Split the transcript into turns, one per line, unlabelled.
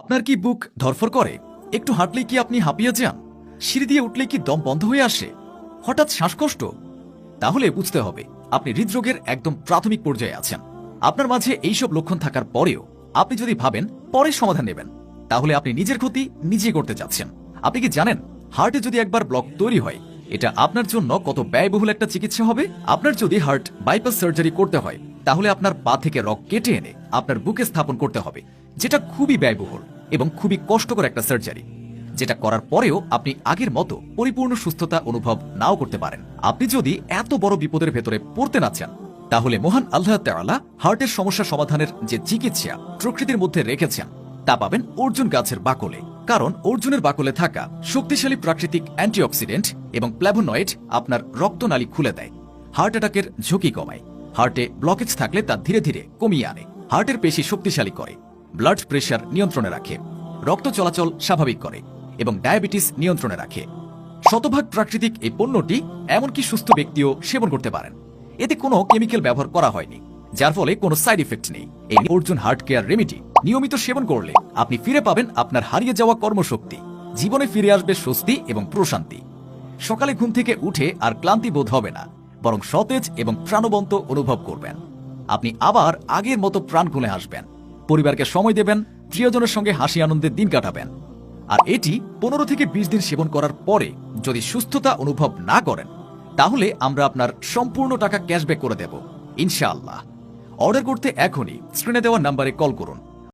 আপনার কি বুক ধরফর করে? একটু হাঁটলেই কি আপনি হাঁপিয়ে যান? সিঁড়ি দিয়ে উঠলেই কি দম বন্ধ হয়ে আসে? হঠাৎ শ্বাসকষ্ট? তাহলে বুঝতে হবে, আপনি হৃদরোগের একদম প্রাথমিক পর্যায়ে আছেন। আপনার মাঝে এইসব লক্ষণ থাকার পরেও আপনি যদি ভাবেন, পরে সমাধান নেবেন। তাহলে আপনি নিজের ক্ষতি নিজে করতে যাচ্ছেন। আপনি কি জানেন, হার্টে যদি একবার ব্লক তৈরি হয়, এটা আপনার জন্য কত ব্যয়বহুল একটা চিকিৎসা হবে? আপনার যদি হার্ট বাইপাস সার্জারি করতে হয়, তাহলে আপনার পা থেকে রক কেটে এনে আপনার বুকে স্থাপন করতে হবে। যেটা খুবই ব্যয়বহুল এবং খুবই কষ্টকর একটা সার্জারি যেটা করার পরেও আপনি আগের মতো পরিপূর্ণ সুস্থতা অনুভব নাও করতে পারেন। আপনি যদি এত বড় বিপদের ভেতরে পড়তে না চান, তাহলে মহান আল্লাহ তাআলা হার্টের সমস্যা সমাধানের যে চিকিৎসা প্রকৃতির মধ্যে রেখেছেন, তা পাবেন অর্জুন গাছের বাকলে। কারণ অর্জুনের বাকলে থাকা শক্তিশালী প্রাকৃতিক অ্যান্টিঅক্সিডেন্ট এবং প্ল্যাভোনয়েড আপনার রক্তনালী খুলে দেয়। হার্ট অ্যাটাকের ঝুঁকি কমায়। হার্টে ব্লকেজ থাকলে তা ধীরে ধীরে কমিয়ে আনে। হার্টের পেশি শক্তিশালী করে। ব্লাড প্রেশার নিয়ন্ত্রণে রাখে, রক্ত চলাচল স্বাভাবিক করে এবং ডায়াবেটিস নিয়ন্ত্রণে রাখে। শতভাগ প্রাকৃতিক এই পণ্যটি এমনকি সুস্থ ব্যক্তিও সেবন করতে পারেন। এতে কোনো কেমিক্যাল ব্যবহার করা হয়নি, যার ফলে কোনো সাইড ইফেক্ট নেই। এই অর্জুন হার্ট কেয়ার রেমিডি নিয়মিত সেবন করলে আপনি ফিরে পাবেন আপনার হারিয়ে যাওয়া কর্মশক্তি, জীবনে ফিরে আসবে স্বস্তি এবং প্রশান্তি। সকালে ঘুম থেকে উঠে আর ক্লান্তি বোধ হবে না, বরং সতেজ এবং প্রাণবন্ত অনুভব করবেন। আপনি আবার আগের মতো প্রাণ খুলে হাসবেন পরিবারকে সময় দেবেন, প্রিয়জনের সঙ্গে হাসি আনন্দের দিন কাটাবেন। আর এটি পনেরো থেকে বিশ দিন সেবন করার পরে যদি সুস্থতা অনুভব না করেন, তাহলে আমরা আপনার সম্পূর্ণ টাকা ক্যাশব্যাক করে দেব। ইনশাআল্লাহ। অর্ডার করতে এখনই। স্ক্রিনে দেওয়া নাম্বারে কল করুন।